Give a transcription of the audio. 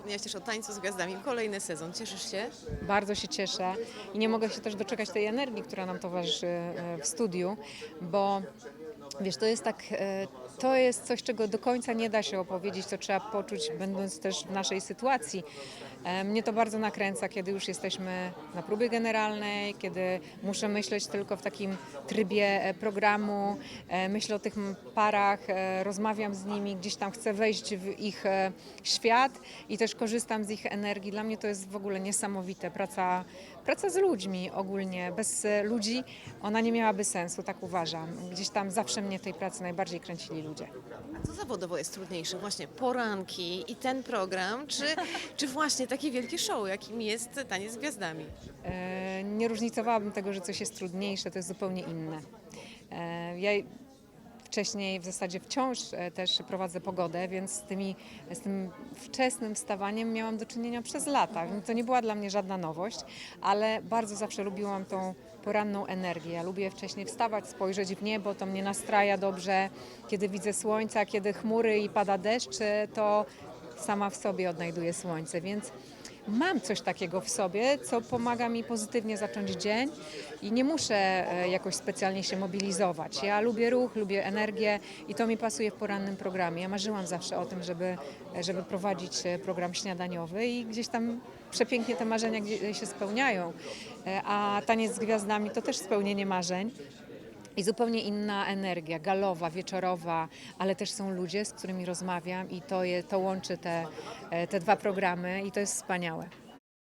Wspomniałaś też o tańcu z gwiazdami. Kolejny sezon. Cieszysz się? Bardzo się cieszę i nie mogę się też doczekać tej energii, która nam towarzyszy e, w studiu, bo wiesz, to jest tak, e, to jest coś, czego do końca nie da się opowiedzieć, to trzeba poczuć, będąc też w naszej sytuacji. E, Mnie to bardzo nakręca, kiedy już jesteśmy na próbie generalnej, kiedy muszę myśleć tylko w takim trybie e, programu, myślę o tych parach, rozmawiam z nimi, gdzieś tam chcę wejść w ich świat i też korzystam z ich energii. Dla mnie to jest w ogóle niesamowite. Praca, praca z ludźmi ogólnie. Bez ludzi ona nie miałaby sensu, tak uważam. Gdzieś tam zawsze mnie w tej pracy najbardziej kręcili ludzie. A co zawodowo jest trudniejsze? Właśnie poranki i ten program, czy, czy właśnie takie wielkie show, jakim jest Taniec z Gwiazdami? E, Nie różnicowałabym tego, że coś jest trudniejsze, to jest zupełnie inne. E, Ja wcześniej w zasadzie wciąż e, też prowadzę pogodę, więc z, tymi, z tym wczesnym wstawaniem miałam do czynienia przez lata. To nie była dla mnie żadna nowość, ale bardzo zawsze lubiłam tą poranną energię. Ja lubię wcześniej wstawać, spojrzeć w niebo, to mnie nastraja dobrze. Kiedy widzę słońca, kiedy chmury i pada deszcz, e, to sama w sobie odnajduję słońce, więc mam coś takiego w sobie, co pomaga mi pozytywnie zacząć dzień i nie muszę e, jakoś specjalnie się mobilizować. Ja lubię ruch, lubię energię i to mi pasuje w porannym programie. Ja marzyłam zawsze o tym, żeby, żeby prowadzić e, program śniadaniowy i gdzieś tam przepięknie te marzenia się spełniają. E, A taniec z gwiazdami to też spełnienie marzeń. I zupełnie inna energia, galowa, wieczorowa, ale też są ludzie, z którymi rozmawiam i to, je, to łączy te, e, te dwa programy i to jest wspaniałe.